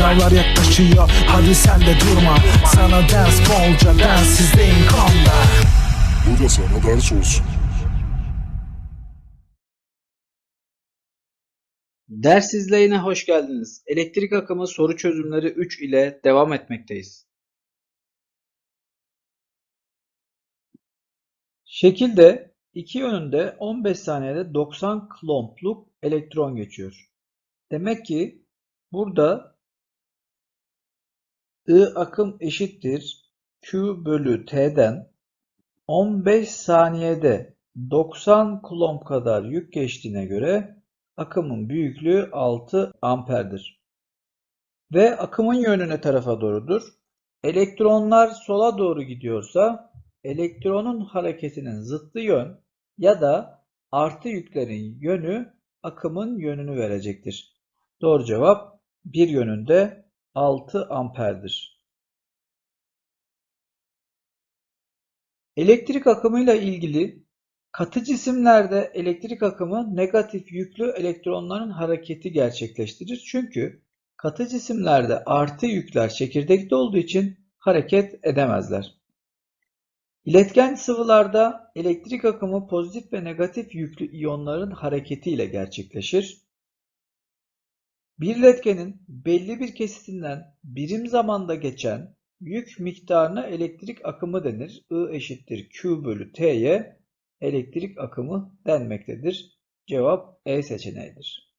Sınavlar yaklaşıyor hadi sen de durma Sana ders bolca densizliğin konda Bu da sana ders olsun. Ders izleyine hoş geldiniz. Elektrik akımı soru çözümleri 3 ile devam etmekteyiz. Şekilde iki yönünde 15 saniyede 90 kulombluk elektron geçiyor. Demek ki burada I akım eşittir Q bölü T'den 15 saniyede 90 kulomb kadar yük geçtiğine göre akımın büyüklüğü 6 amperdir. Ve akımın yönü ne tarafa doğrudur? Elektronlar sola doğru gidiyorsa elektronun hareketinin zıttı yön ya da artı yüklerin yönü akımın yönünü verecektir. Doğru cevap bir yönünde 6 amperdir. Elektrik akımıyla ilgili katı cisimlerde elektrik akımı negatif yüklü elektronların hareketi gerçekleştirir. Çünkü katı cisimlerde artı yükler çekirdekte olduğu için hareket edemezler. İletken sıvılarda elektrik akımı pozitif ve negatif yüklü iyonların hareketiyle gerçekleşir. Bir iletkenin belli bir kesitinden birim zamanda geçen yük miktarına elektrik akımı denir. I eşittir Q bölü T'ye elektrik akımı denmektedir. Cevap E seçeneğidir.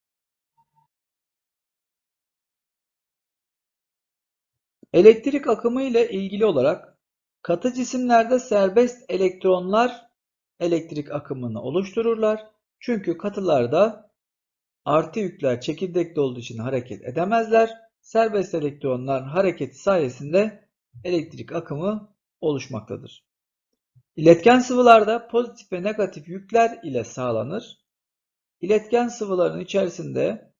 Elektrik akımı ile ilgili olarak katı cisimlerde serbest elektronlar elektrik akımını oluştururlar. Çünkü katılarda artı yükler çekirdekte olduğu için hareket edemezler. Serbest elektronlar hareketi sayesinde elektrik akımı oluşmaktadır. İletken sıvılarda pozitif ve negatif yükler ile sağlanır. İletken sıvıların içerisinde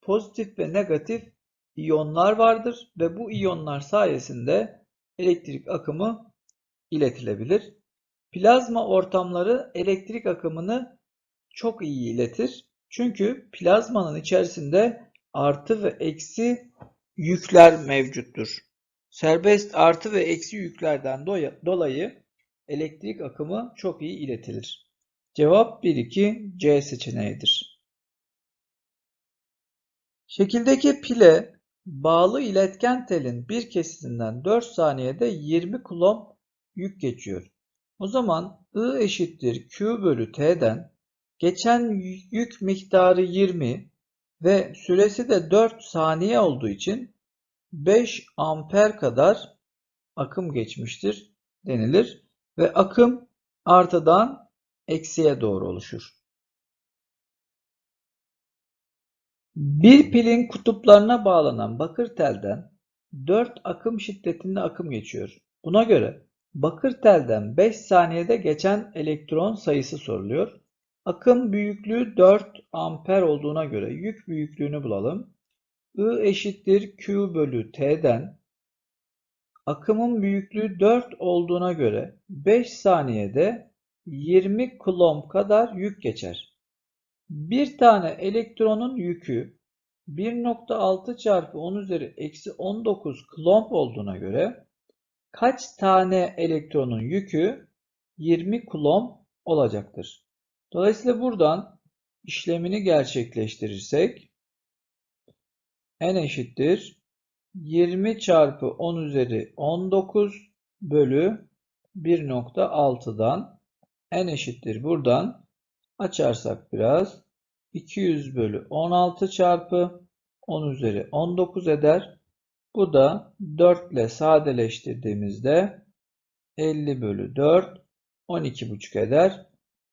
pozitif ve negatif iyonlar vardır ve bu iyonlar sayesinde elektrik akımı iletilebilir. Plazma ortamları elektrik akımını çok iyi iletir. Çünkü plazmanın içerisinde artı ve eksi yükler mevcuttur. Serbest artı ve eksi yüklerden dolayı elektrik akımı çok iyi iletilir. Cevap 1-2 C seçeneğidir. Şekildeki pile bağlı iletken telin bir kesitinden 4 saniyede 20 kulomb yük geçiyor. O zaman I eşittir Q bölü T'den geçen yük miktarı 20 ve süresi de 4 saniye olduğu için 5 amper kadar akım geçmiştir denilir ve akım artıdan eksiye doğru oluşur. Bir pilin kutuplarına bağlanan bakır telden 4 akım şiddetinde akım geçiyor. Buna göre bakır telden 5 saniyede geçen elektron sayısı soruluyor. Akım büyüklüğü 4 amper olduğuna göre yük büyüklüğünü bulalım. I eşittir Q bölü T'den akımın büyüklüğü 4 olduğuna göre 5 saniyede 20 kulomb kadar yük geçer. Bir tane elektronun yükü 1.6 çarpı 10 üzeri eksi 19 kulomb olduğuna göre kaç tane elektronun yükü 20 kulomb olacaktır? Dolayısıyla buradan işlemini gerçekleştirirsek n eşittir 20 çarpı 10 üzeri 19 bölü 1.6'dan n eşittir buradan açarsak biraz 200 bölü 16 çarpı 10 üzeri 19 eder. Bu da 4 ile sadeleştirdiğimizde 50 bölü 4 12,5 eder.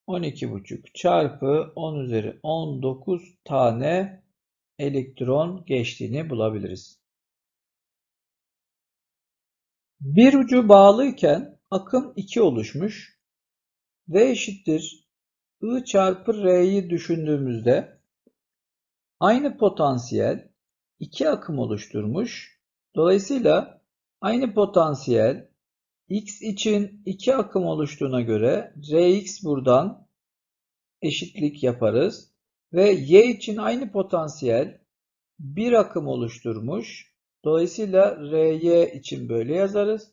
12,5 çarpı 10 üzeri 19 tane elektron geçtiğini bulabiliriz. Bir ucu bağlıyken akım 2 oluşmuş. V eşittir I çarpı R'yi düşündüğümüzde aynı potansiyel iki akım oluşturmuş. Dolayısıyla aynı potansiyel X için iki akım oluştuğuna göre Rx buradan eşitlik yaparız. Ve Y için aynı potansiyel bir akım oluşturmuş. Dolayısıyla RY için böyle yazarız.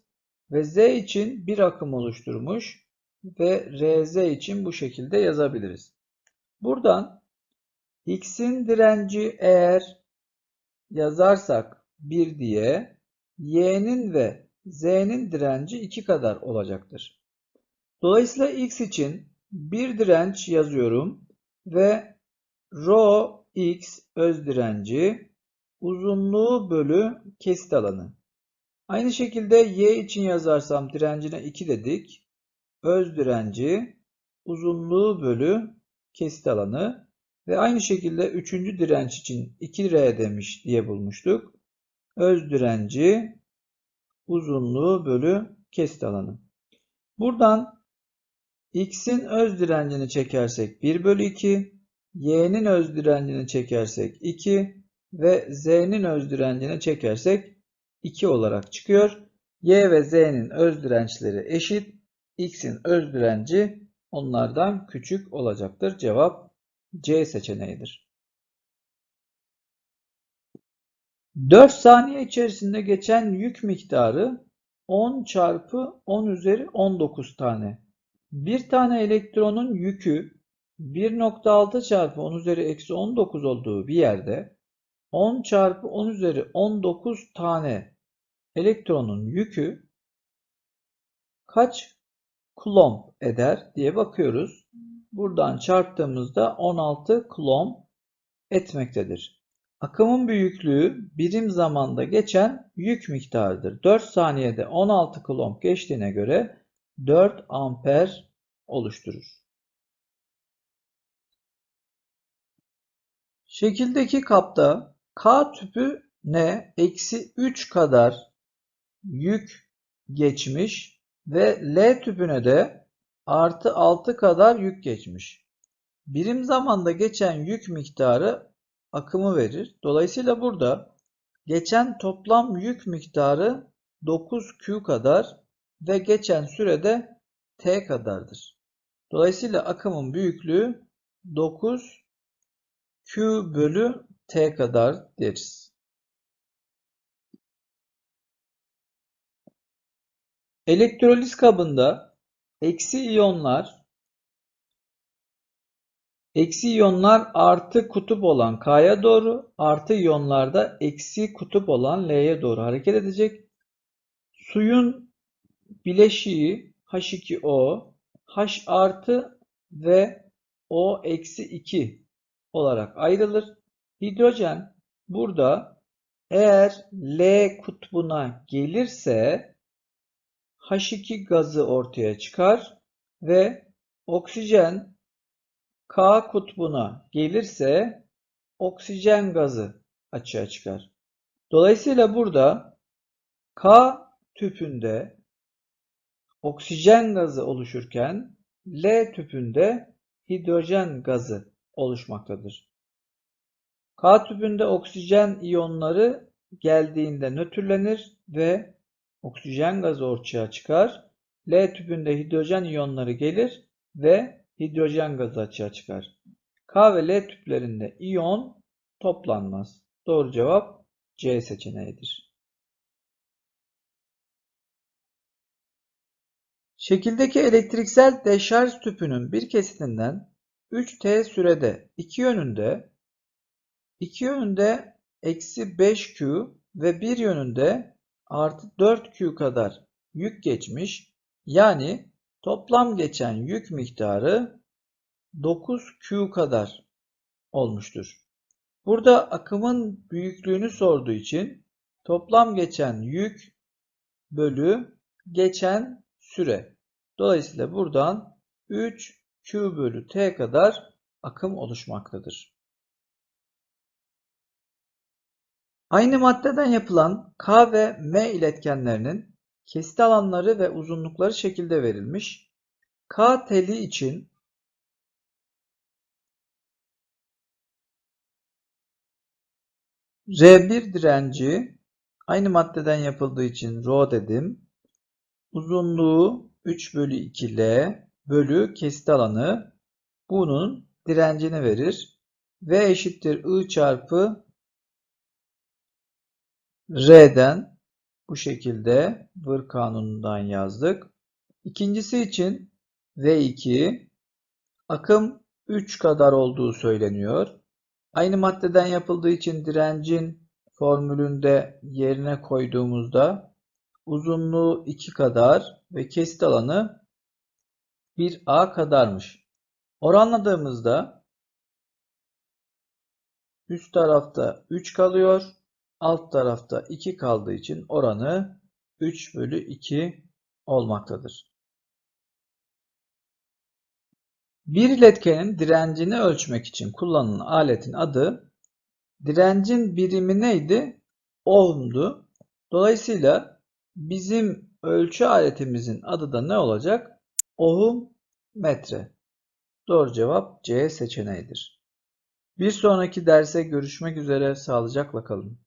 Ve Z için bir akım oluşturmuş ve RZ için bu şekilde yazabiliriz. Buradan X'in direnci eğer yazarsak 1 diye Y'nin ve Z'nin direnci 2 kadar olacaktır. Dolayısıyla X için bir direnç yazıyorum ve rho X öz direnci uzunluğu bölü kesit alanı. Aynı şekilde Y için yazarsam direncine 2 dedik. Öz direnci uzunluğu bölü kesit alanı ve aynı şekilde üçüncü direnç için 2R demiş diye bulmuştuk. Öz direnci uzunluğu bölü kesit alanı. Buradan X'in öz direncini çekersek 1 bölü 2, Y'nin öz direncini çekersek 2 ve Z'nin öz direncini çekersek 2 olarak çıkıyor. Y ve Z'nin öz dirençleri eşit. X'in öz direnci onlardan küçük olacaktır. Cevap C seçeneğidir. 4 saniye içerisinde geçen yük miktarı 10 çarpı 10 üzeri 19 tane. Bir tane elektronun yükü 1.6 çarpı 10 üzeri eksi 19 olduğu bir yerde 10 çarpı 10 üzeri 19 tane elektronun yükü kaç kulomb eder diye bakıyoruz. Buradan çarptığımızda 16 kulomb etmektedir. Akımın büyüklüğü birim zamanda geçen yük miktarıdır. 4 saniyede 16 kulomb geçtiğine göre 4 amper oluşturur. Şekildeki kapta K tüpü ne? Eksi 3 kadar yük geçmiş ve L tüpüne de artı 6 kadar yük geçmiş. Birim zamanda geçen yük miktarı akımı verir. Dolayısıyla burada geçen toplam yük miktarı 9Q kadar ve geçen sürede T kadardır. Dolayısıyla akımın büyüklüğü 9 Q bölü T kadar deriz. Elektroliz kabında eksi iyonlar eksi iyonlar artı kutup olan K'ya doğru artı iyonlar da eksi kutup olan L'ye doğru hareket edecek. Suyun bileşiği H2O H artı ve O eksi 2 olarak ayrılır. Hidrojen burada eğer L kutbuna gelirse H2 gazı ortaya çıkar ve oksijen K kutbuna gelirse oksijen gazı açığa çıkar. Dolayısıyla burada K tüpünde oksijen gazı oluşurken L tüpünde hidrojen gazı oluşmaktadır. K tüpünde oksijen iyonları geldiğinde nötrlenir ve oksijen gazı ortaya çıkar. L tüpünde hidrojen iyonları gelir ve hidrojen gazı açığa çıkar. K ve L tüplerinde iyon toplanmaz. Doğru cevap C seçeneğidir. Şekildeki elektriksel deşarj tüpünün bir kesitinden 3T sürede iki yönünde iki yönünde eksi 5Q ve bir yönünde artı 4Q kadar yük geçmiş. Yani toplam geçen yük miktarı 9Q kadar olmuştur. Burada akımın büyüklüğünü sorduğu için toplam geçen yük bölü geçen süre. Dolayısıyla buradan 3Q bölü T kadar akım oluşmaktadır. Aynı maddeden yapılan K ve M iletkenlerinin kesit alanları ve uzunlukları şekilde verilmiş. K teli için R1 direnci aynı maddeden yapıldığı için Rho dedim. Uzunluğu 3 bölü 2 L bölü kesit alanı bunun direncini verir. V eşittir I çarpı R'den bu şekilde vır kanunundan yazdık. İkincisi için V2 akım 3 kadar olduğu söyleniyor. Aynı maddeden yapıldığı için direncin formülünde yerine koyduğumuzda uzunluğu 2 kadar ve kesit alanı 1A kadarmış. Oranladığımızda üst tarafta 3 kalıyor. Alt tarafta 2 kaldığı için oranı 3 bölü 2 olmaktadır. Bir iletkenin direncini ölçmek için kullanılan aletin adı direncin birimi neydi? Ohm'du. Dolayısıyla bizim ölçü aletimizin adı da ne olacak? Ohm metre. Doğru cevap C seçeneğidir. Bir sonraki derse görüşmek üzere sağlıcakla kalın.